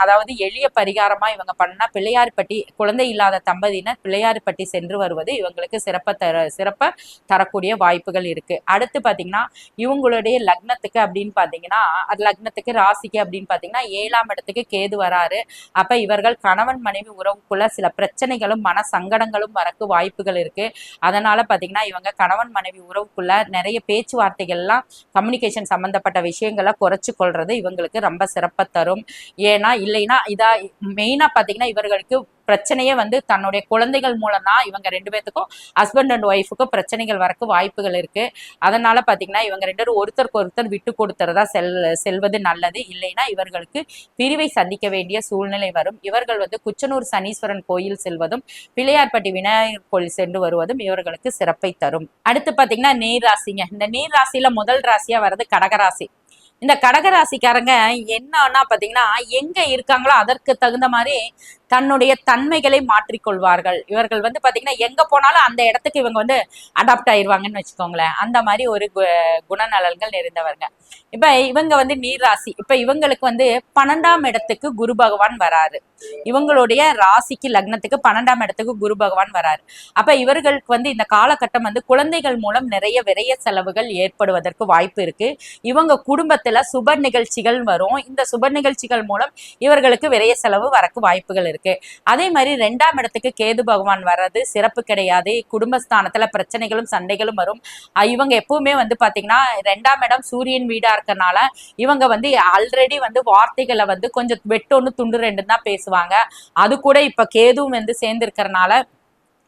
அதாவது எளிய பரிகாரமா இவங்க பண்ணா பிள்ளையார்பட்டி குழந்தை இல்லாத தம்பதியினர் பிள்ளையார்பட்டி சென்று வருவது இவங்களுக்கு சிறப்ப தர சிறப்ப தரக்கூடிய வாய்ப்புகள் இருக்கு. அடுத்து பாத்தீங்கன்னா இவங்களுடைய லக்னத்துக்கு அப்படின்னு பாத்தீங்கன்னா அது லக்னத்துக்கு ராசிக்கு அப்படின்னு பாத்தீங்கன்னா ஏழாம் இடத்துக்கு கேது வராரு. அப்ப இவர்கள் கணவன் மனைவி உறவுக்குள்ள சில பிரச்சனைகளும் மன சங்கடங்களும் வரக்கு வாய்ப்புகள் இருக்கு. அதனால பாத்தீங்கன்னா இவங்க கணவன் மனைவி உறவுக்குள்ள நிறைய பேச்சுவார்த்தைகள்லாம் கம்யூனிகேஷன் சம்பந்தப்பட்ட விஷயங்களை குறைச்சு கொள்றது இவங்களுக்கு ரொம்ப சிறப்பை தரும். ஏன்னா இல்லைன்னா இதா மெயினா பாத்தீங்கன்னா இவர்களுக்கு பிரச்சனையே வந்து தன்னுடைய குழந்தைகள் மூலம் தான் இவங்க ரெண்டு பேத்துக்கும் ஹஸ்பண்ட் அண்ட் ஒய்ஃபுக்கும் பிரச்சனைகள் வரக்கு வாய்ப்புகள் இருக்கு. அதனால பாத்தீங்கன்னா இவங்க ரெண்டு பேரும் ஒருத்தருக்கு ஒருத்தர் விட்டு கொடுத்துறதா செல் செல்வது நல்லது. இல்லைன்னா இவர்களுக்கு பிரிவை சந்திக்க வேண்டிய சூழ்நிலை வரும். இவர்கள் வந்து குச்சனூர் சனீஸ்வரன் கோயில் செல்வதும் பிள்ளையார்பட்டி விநாயகர் கோயில் சென்று வருவதும் இவர்களுக்கு சிறப்பை தரும். அடுத்து பாத்தீங்கன்னா நீர் ராசிங்க இந்த நீர் ராசியில முதல் ராசியா வர்றது கடகராசி. இந்த கடகராசிக்காரங்க என்னன்னா பார்த்தீங்கன்னா எங்க இருக்காங்களோ அதற்கு தகுந்த மாதிரி தன்னுடைய தன்மைகளை மாற்றிக்கொள்வார்கள். இவர்கள் வந்து பார்த்தீங்கன்னா எங்க போனாலும் அந்த இடத்துக்கு இவங்க வந்து அடாப்ட் ஆயிடுவாங்கன்னு வச்சுக்கோங்களேன். அந்த மாதிரி ஒரு கு- குணநலன்கள் நிறைந்தவர்கள் இப்ப இவங்க வந்து நீர் ராசி இப்ப இவங்களுக்கு வந்து பன்னெண்டாம் இடத்துக்கு குரு பகவான் வராரு. இவங்களுடைய ராசிக்கு லக்னத்துக்கு பன்னெண்டாம் இடத்துக்கு குரு பகவான் வராரு. அப்ப இவர்களுக்கு வந்து இந்த காலகட்டம் வந்து குழந்தைகள் மூலம் நிறைய விரைய செலவுகள் ஏற்படுவதற்கு வாய்ப்பு இருக்கு. இவங்க குடும்பத்துல சுப நிகழ்ச்சிகள் வரும். இந்த சுப நிகழ்ச்சிகள் மூலம் இவர்களுக்கு விரைய செலவு வரக்கு வாய்ப்புகள் இருக்கு. அதே மாதிரி ரெண்டாம் இடத்துக்கு கேது பகவான் வர்றது சிறப்பு கிடையாது. குடும்பஸ்தானத்துல பிரச்சனைகளும் சண்டைகளும் வரும். இவங்க எப்பவுமே வந்து பாத்தீங்கன்னா ரெண்டாம் இடம் சூரியன் வீடா இருக்கனால இவங்க வந்து ஆல்ரெடி வந்து வார்த்தைகளை வந்து கொஞ்சம் வெட்டொன்னு துண்டு ரெண்டு தான் பேசுவாங்க. அது கூட இப்ப கேதுவும் வந்து சேர்ந்திருக்கிறனால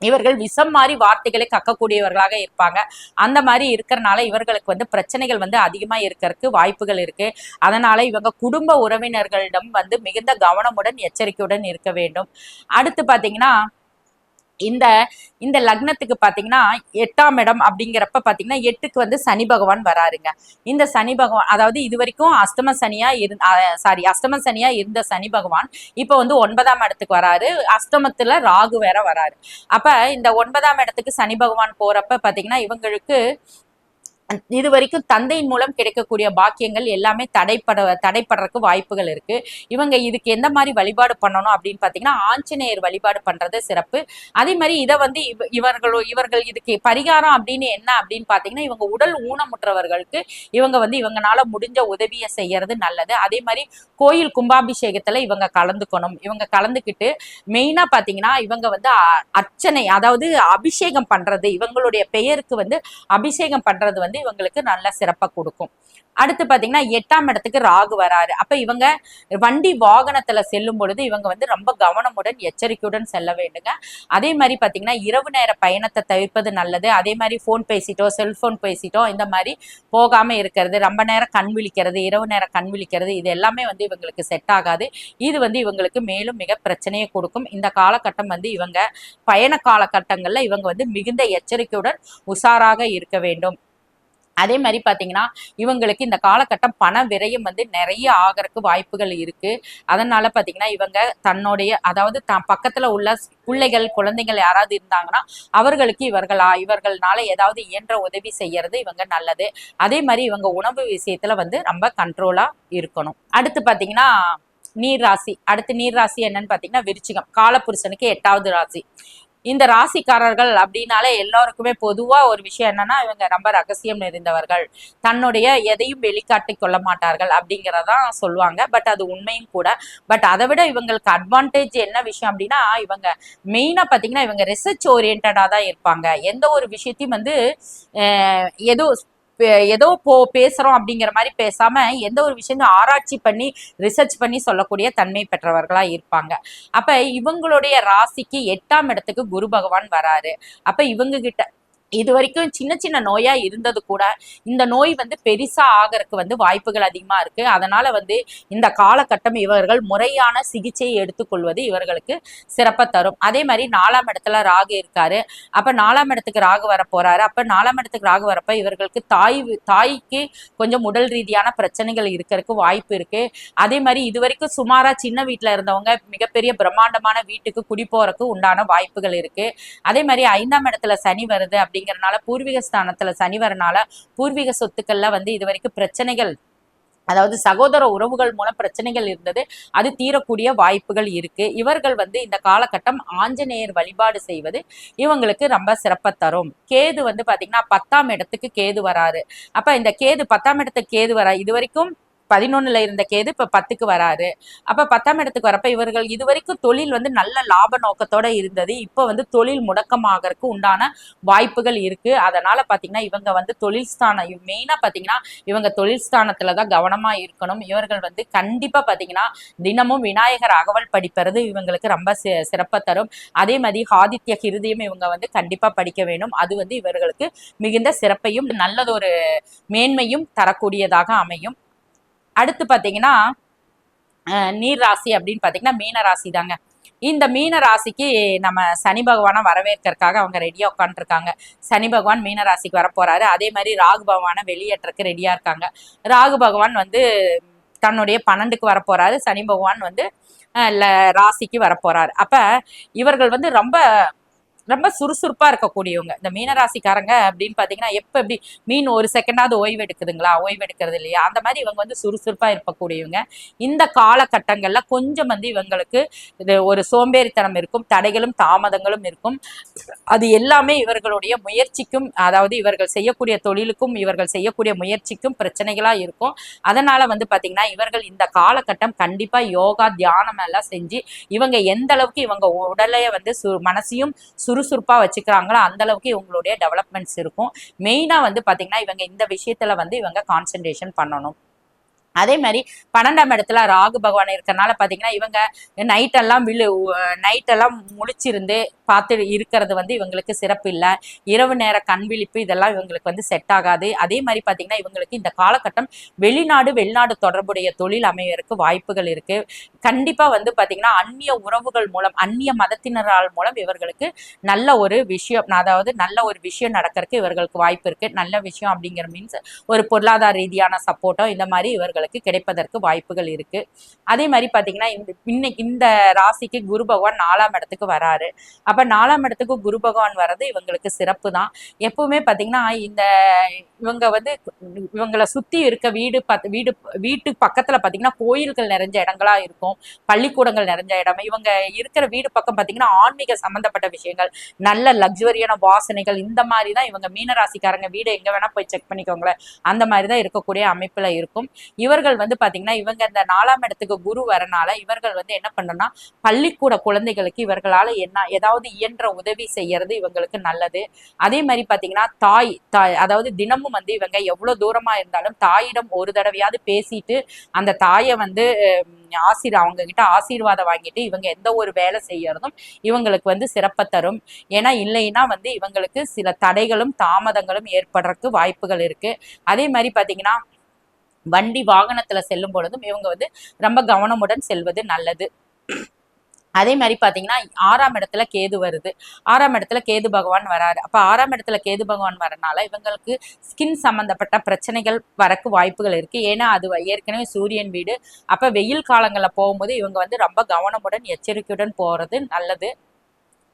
இவர்கள் விஷம் மாதிரி வார்த்தைகளை கக்கக்கூடியவர்களாக இருப்பாங்க. அந்த மாதிரி இருக்கிறனால இவர்களுக்கு வந்து பிரச்சனைகள் வந்து அதிகமா இருக்கறதுக்கு வாய்ப்புகள் இருக்கு. அதனால இவங்க குடும்ப உறவினர்களிடம் வந்து மிகுந்த கவனமுடன் எச்சரிக்கையுடன் இருக்க வேண்டும். அடுத்து பாத்தீங்கன்னா இந்த இந்த லக்னத்துக்கு பாத்தீங்கன்னா எட்டாம் இடம் அப்படிங்கிறப்ப பாத்தீங்கன்னா எட்டுக்கு வந்து சனி பகவான் வராருங்க. இந்த சனி பகவான் அதாவது இது வரைக்கும் அஷ்டம சனியா இரு சாரி அஷ்டம சனியா இருந்த சனி பகவான் இப்போ வந்து ஒன்பதாம் இடத்துக்கு வராரு. அஷ்டமத்துல ராகு வேற வராரு. அப்ப இந்த ஒன்பதாம் இடத்துக்கு சனி பகவான் போறப்ப பாத்தீங்கன்னா இவங்களுக்கு இது வரைக்கும் தந்தையின் மூலம் கிடைக்கக்கூடிய பாக்கியங்கள் எல்லாமே தடைப்பட தடைப்படுறதுக்கு வாய்ப்புகள் இருக்கு. இவங்க இதுக்கு எந்த மாதிரி வழிபாடு பண்ணணும் அப்படின்னு பாத்தீங்கன்னா ஆஞ்சநேயர் வழிபாடு பண்றது சிறப்பு. அதே மாதிரி இதை வந்து இவ- இவர்களோ இவர்கள் இதுக்கு பரிகாரம் அப்படின்னு என்ன அப்படின்னு பாத்தீங்கன்னா இவங்க உடல் ஊனமுற்றவர்களுக்கு இவங்க வந்து இவங்கனால முடிஞ்ச உதவியை செய்யறது நல்லது. அதே மாதிரி கோயில் கும்பாபிஷேகத்துல இவங்க கலந்துக்கணும். இவங்க கலந்துக்கிட்டு மெயினா பாத்தீங்கன்னா இவங்க வந்து அ- அர்ச்சனை அதாவது அபிஷேகம் பண்றது இவங்களுடைய பெயருக்கு வந்து அபிஷேகம் பண்றது வந்து இவங்களுக்கு நல்ல சிறப்பை கொடுக்கும். அடுத்து பாத்தீங்கன்னா எட்டாம் இடத்துக்கு ராகு வராரு. அப்ப இவங்க வண்டி வாகனத்துல செல்லும் பொழுது இவங்க வந்து ரொம்ப கவனமுடன் எச்சரிக்கையுடன் செல்ல வேண்டுங்க. அதே மாதிரி பாத்தீங்கன்னா இரவு நேர பயணத்தை தவிர்ப்பது நல்லது. அதே மாதிரி ஃபோன் பேசிட்டோ செல்போன் பேசிட்டோ இந்த மாதிரி போகாம இருக்கிறது ரொம்ப நேரம் கண் விழிக்கிறது இரவு நேரம் கண் விழிக்கிறது இது எல்லாமே வந்து இவங்களுக்கு செட் ஆகாது. இது வந்து இவங்களுக்கு மேலும் மிக பிரச்சனையை கொடுக்கும். இந்த காலகட்டம் வந்து இவங்க பயண காலகட்டங்கள்ல இவங்க வந்து மிகுந்த எச்சரிக்கையுடன் உஷாராக இருக்க வேண்டும். அதே மாதிரி பார்த்தீங்கன்னா இவங்களுக்கு இந்த காலகட்டம் பண விரயம் வந்து நிறைய ஆகறதுக்கு வாய்ப்புகள் இருக்கு. அதனால பார்த்தீங்கன்னா இவங்க தன்னுடைய அதாவது த பக்கத்தில் உள்ள பிள்ளைகள் குழந்தைகள் யாராவது இருந்தாங்கன்னா அவர்களுக்கு இவர்களா இவர்கள்னால ஏதாவது இயன்ற உதவி செய்யறது இவங்க நல்லது. அதே மாதிரி இவங்க உணவு விஷயத்துல வந்து ரொம்ப கண்ட்ரோலா இருக்கணும். அடுத்து பார்த்தீங்கன்னா நீர் ராசி. அடுத்து நீர் ராசி என்னன்னு பார்த்தீங்கன்னா விருச்சிகம். காலப்புருஷனுக்கு எட்டாவது ராசி. இந்த ராசிக்காரர்கள் அப்படின்னாலே எல்லாருக்குமே பொதுவா ஒரு விஷயம் என்னன்னா இவங்க ரொம்ப ரகசியம் நிறைந்தவர்கள். தன்னுடைய எதையும் வெளிக்காட்டி கொள்ள மாட்டார்கள் அப்படிங்கிறதான் சொல்லுவாங்க. பட் அது உண்மையும் கூட. பட் அதை விட இவங்களுக்கு அட்வான்டேஜ் என்ன விஷயம் அப்படின்னா இவங்க மெயினா பாத்தீங்கன்னா இவங்க ரிசர்ச் ஓரியன்டா தான் இருப்பாங்க. எந்த ஒரு விஷயத்தையும் வந்து ஏதோ ஏதோ போ பேசுறோம் அப்படிங்கிற மாதிரி பேசாம எந்த ஒரு விஷயத்தையும் ஆராய்ச்சி பண்ணி ரிசர்ச் பண்ணி சொல்லக்கூடிய தன்மை பெற்றவர்களா இருப்பாங்க. அப்ப இவங்களுடைய ராசிக்கு எட்டாம் இடத்துக்கு குரு பகவான் வராரு. அப்ப இவங்க கிட்ட இது வரைக்கும் சின்ன சின்ன நோயா இருந்தது கூட இந்த நோய் வந்து பெருசா ஆகறதுக்கு வந்து வாய்ப்புகள் அதிகமா இருக்கு. அதனால வந்து இந்த காலகட்டம் இவர்கள் முறையான சிகிச்சையை எடுத்துக்கொள்வது இவர்களுக்கு சிறப்பை தரும். அதே மாதிரி நாலாம் இடத்துல ராகு இருக்காரு. அப்ப நாலாம் இடத்துக்கு ராகு வர போறாரு. அப்ப நாலாம் இடத்துக்கு ராகு வரப்ப இவர்களுக்கு தாய் தாய்க்கு கொஞ்சம் உடல் ரீதியான பிரச்சனைகள் இருக்கிறதுக்கு வாய்ப்பு இருக்கு. அதே மாதிரி இது வரைக்கும் சுமாரா சின்ன வீட்டுல இருந்தவங்க மிகப்பெரிய பிரம்மாண்டமான வீட்டுக்கு குடி போறதுக்கு உண்டான வாய்ப்புகள் இருக்கு. அதே மாதிரி ஐந்தாம் இடத்துல சனி வருது அப்படி அப்படிங்கறனால பூர்வீக ஸ்தானத்துல சனி வரனால பூர்வீக சொத்துக்கள்ல வந்து இது வரைக்கும் பிரச்சனைகள் அதாவது சகோதர உறவுகள் மூலம் பிரச்சனைகள் இருந்தது. அது தீரக்கூடிய வாய்ப்புகள் இருக்கு. இவர்கள் வந்து இந்த காலகட்டம் ஆஞ்சநேயர் வழிபாடு செய்வது இவங்களுக்கு ரொம்ப சிறப்பை தரும். கேது வந்து பாத்தீங்கன்னா பத்தாம் இடத்துக்கு கேது வராரு. அப்ப இந்த கேது பத்தாம் இடத்துக்கு கேது வரா இது வரைக்கும் பதினொன்னுல இருந்த கேது இப்ப பத்துக்கு வராரு. அப்ப பத்தாம் இடத்துக்கு வரப்ப இவர்கள் இது வரைக்கும் தொழில் வந்து நல்ல லாப நோக்கத்தோட இருந்தது. இப்ப வந்து தொழில் முடக்கமாகறதுக்கு உண்டான வாய்ப்புகள் இருக்கு. அதனால பாத்தீங்கன்னா இவங்க வந்து தொழில் ஸ்தானம் மெயினா பாத்தீங்கன்னா இவங்க தொழில் ஸ்தானத்துல தான் கவனமா இருக்கணும். இவர்கள் வந்து கண்டிப்பா பாத்தீங்கன்னா தினமும் விநாயகர் அகவல் படிப்பது இவங்களுக்கு ரொம்ப சிறப்பை தரும். அதே மாதிரி ஆதித்ய ஹிருதயம் இவங்க வந்து கண்டிப்பா படிக்க வேண்டும் அது வந்து இவர்களுக்கு மிகுந்த சிறப்பையும் நல்லதொரு மேன்மையும் தரக்கூடியதாக அமையும். அடுத்து பார்த்தீங்கன்னா நீர் ராசி அப்படின்னு பார்த்தீங்கன்னா மீன ராசி தாங்க. இந்த மீன ராசிக்கு நம்ம சனி பகவானை வரவேற்கறதுக்காக அவங்க ரெடியாக உட்காந்துருக்காங்க சனி பகவான் மீன ராசிக்கு வரப்போறாரு. அதே மாதிரி ராகு பகவானை வெளியேற்றக்கு ரெடியாக இருக்காங்க. ராகு பகவான் வந்து தன்னுடைய பன்னெண்டுக்கு வரப்போறாரு. சனி பகவான் வந்து ராசிக்கு வரப்போறாரு. அப்ப இவர்கள் வந்து ரொம்ப ரொம்ப சுறுசுறுப்பா இருக்கக்கூடியவங்க. இந்த மீனராசிக்காரங்க அப்படின்னு பாத்தீங்கன்னா எப்ப எப்படி மீன் ஒரு செகண்டாவது ஓய்வு எடுக்குதுங்களா? ஓய்வு எடுக்கிறது இல்லையா? அந்த மாதிரி இவங்க வந்து சுறுசுறுப்பா இருக்கக்கூடியவங்க இந்த காலகட்டங்கள்ல கொஞ்சம் வந்து இவங்களுக்கு இது ஒரு சோம்பேறித்தனம் இருக்கும் தடைகளும் தாமதங்களும் இருக்கும். அது எல்லாமே இவர்களுடைய முயற்சிக்கும் அதாவது இவர்கள் செய்யக்கூடிய தொழிலுக்கும் இவர்கள் செய்யக்கூடிய முயற்சிக்கும் பிரச்சனைகளா இருக்கும். அதனால வந்து பாத்தீங்கன்னா இவர்கள் இந்த காலகட்டம் கண்டிப்பா யோகா தியானம் எல்லாம் செஞ்சு இவங்க எந்த அளவுக்கு இவங்க உடலைய வந்து சு மனசையும் சுறுசுறுப்பாக வச்சுக்கிறாங்களோ? அந்த அளவுக்கு இவங்களுடைய டெவலப்மெண்ட்ஸ் இருக்கும். மெயினாக வந்து பார்த்திங்கன்னா இவங்க இந்த விஷயத்தில் வந்து இவங்க கான்சென்ட்ரேஷன் பண்ணணும். அதே மாதிரி பன்னெண்டாம் இடத்துல ராகு பகவான் இருக்கறனால பார்த்தீங்கன்னா இவங்க நைட்டெல்லாம் விழு நைட்டெல்லாம் முழிச்சிருந்து பார்த்து இருக்கிறது வந்து இவங்களுக்கு சிறப்பு இல்லை. இரவு நேர கண் விழிப்பு இதெல்லாம் இவங்களுக்கு வந்து செட் ஆகாது. அதே மாதிரி பார்த்தீங்கன்னா இவங்களுக்கு இந்த காலகட்டம் வெளிநாடு வெளிநாடு தொடர்புடைய தொழில் அமைவதற்கு வாய்ப்புகள் இருக்கு. கண்டிப்பாக வந்து பார்த்தீங்கன்னா அந்நிய உறவுகள் மூலம் அந்நிய மதத்தினரால் மூலம் இவர்களுக்கு நல்ல ஒரு விஷயம் அதாவது நல்ல ஒரு விஷயம் நடக்கிறதுக்கு இவர்களுக்கு வாய்ப்பு இருக்கு. நல்ல விஷயம் அப்படிங்கிற மீன்ஸ் ஒரு பொருளாதார ரீதியான சப்போர்ட்டோ இந்த மாதிரி இவர்களுக்கு கிடைப்பதற்கு வாய்ப்புகள் இருக்கு. அதே மாதிரி பாத்தீங்கன்னா இந்த இன்னைக்கு இந்த ராசிக்கு குரு பகவான் நாலாம் இடத்துக்கு வராரு. அப்ப நாலாம் இடத்துக்கு குரு பகவான் வர்றது இவங்களுக்கு சிறப்பு தான் எப்பவுமே பாத்தீங்கன்னா இந்த இவங்க வந்து இவங்களை சுத்தி இருக்க வீடு பத் வீடு வீட்டு பக்கத்துல பாத்தீங்கன்னா கோயில்கள் நிறைஞ்ச இடங்களா இருக்கும். பள்ளிக்கூடங்கள் நிறைஞ்ச இடம். இவங்க இருக்கிற வீடு பக்கம் பாத்தீங்கன்னா ஆன்மீக சம்பந்தப்பட்ட விஷயங்கள். நல்ல லக்ஸுவரியான வாசனைகள். இந்த மாதிரி தான் இவங்க மீனராசிக்காரங்க வீடு எங்க வேணா போய் செக் பண்ணிக்கோங்களேன். அந்த மாதிரி தான் இருக்கக்கூடிய அமைப்புல இருக்கும். இவர்கள் வந்து பாத்தீங்கன்னா இவங்க இந்த நாலாம் இடத்துக்கு குரு வரனால இவர்கள் வந்து என்ன பண்ணணும்னா பள்ளிக்கூட குழந்தைகளுக்கு இவர்களால என்ன ஏதாவது இயன்ற உதவி செய்யறது இவங்களுக்கு நல்லது. அதே மாதிரி பாத்தீங்கன்னா தாய் தாய் அதாவது தினமும் வந்து இவங்க எவ்வளவு தூரமா இருந்தாலும் தாயிடம் ஒரு தடவையாவது பேசிட்டு அந்த தாயை வந்து ஆசீர் அவங்க கிட்ட ஆசீர்வாதம் வாங்கிட்டு இவங்க எந்த ஒரு வேலை செய்யறதும் இவங்களுக்கு வந்து சிறப்பை தரும். ஏன்னா இல்லைன்னா வந்து இவங்களுக்கு சில தடைகளும் தாமதங்களும் ஏற்படுறதுக்கு வாய்ப்புகள் இருக்கு. அதே மாதிரி பாத்தீங்கன்னா வண்டி வாகனத்துல செல்லும் பொழுதும் இவங்க வந்து ரொம்ப கவனமுடன் செல்வது நல்லது. அதே மாதிரி பார்த்தீங்கன்னா ஆறாம் இடத்துல கேது வருது. ஆறாம் இடத்துல கேது பகவான் வராரு. அப்போ ஆறாம் இடத்துல கேது பகவான் வரனால இவங்களுக்கு ஸ்கின் சம்மந்தப்பட்ட பிரச்சனைகள் வரக்கு வாய்ப்புகள் இருக்குது ஏன்னா அது ஏற்கனவே சூரியன் வீடு. அப்போ வெயில் காலங்களில் போகும்போது இவங்க வந்து ரொம்ப கவனமுடன் எச்சரிக்கையுடன் போகிறது நல்லது.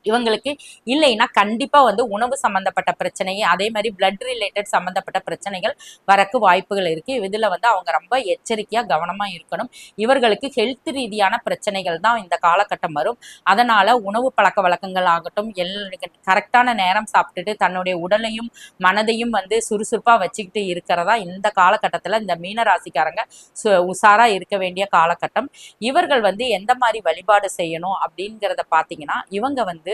இவங்களுக்கு இல்லைன்னா கண்டிப்பாக வந்து உணவு சம்மந்தப்பட்ட பிரச்சனையே அதே மாதிரி பிளட் ரிலேட்டட் சம்மந்தப்பட்ட பிரச்சனைகள் வரக்கு வாய்ப்புகள் இருக்குது இதில் வந்து அவங்க ரொம்ப எச்சரிக்கையாக கவனமாக இருக்கணும். இவர்களுக்கு ஹெல்த் ரீதியான பிரச்சனைகள் தான் இந்த காலகட்டம் வரும். அதனால் உணவு பழக்க வழக்கங்கள் ஆகட்டும் எல் கரெக்டான நேரம் சாப்பிட்டுட்டு தன்னுடைய உடலையும் மனதையும் வந்து சுறுசுறுப்பாக வச்சுக்கிட்டு இருக்கிறதா இந்த காலகட்டத்தில் இந்த மீன ராசிக்காரங்க சு- உஷாராக இருக்க வேண்டிய காலகட்டம். இவர்கள் வந்து எந்த மாதிரி வழிபாடு செய்யணும் அப்படிங்கிறத பார்த்தீங்கன்னா இவங்க வந்து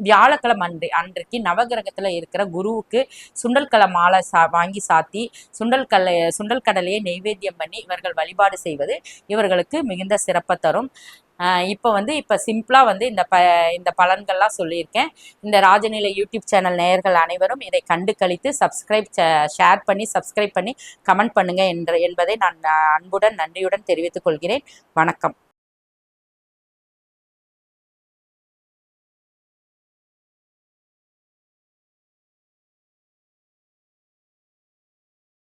வியாழக்கிழமை அன்று அன்றைக்கு நவகிரகத்தில் இருக்கிற குருவுக்கு சுண்டல்கலை மாலை சா வாங்கி சாத்தி சுண்டல்கடைய சுண்டல் கடலையை நெய்வேத்தியம் பண்ணி இவர்கள் வழிபாடு செய்வது இவர்களுக்கு மிகுந்த சிறப்பை தரும். இப்போ வந்து இப்போ சிம்பிளாக வந்து இந்த ப இந்த பலன்கள்லாம் சொல்லியிருக்கேன். இந்த ராஜநிலை யூடியூப் சேனல் நேயர்கள் அனைவரும் இதை கண்டு கழித்து சப்ஸ்கிரைப் ஷேர் பண்ணி சப்ஸ்கிரைப் பண்ணி கமெண்ட் பண்ணுங்கள் என்ற என்பதை நான் அன்புடன் நன்றியுடன் தெரிவித்துக் கொள்கிறேன். வணக்கம்.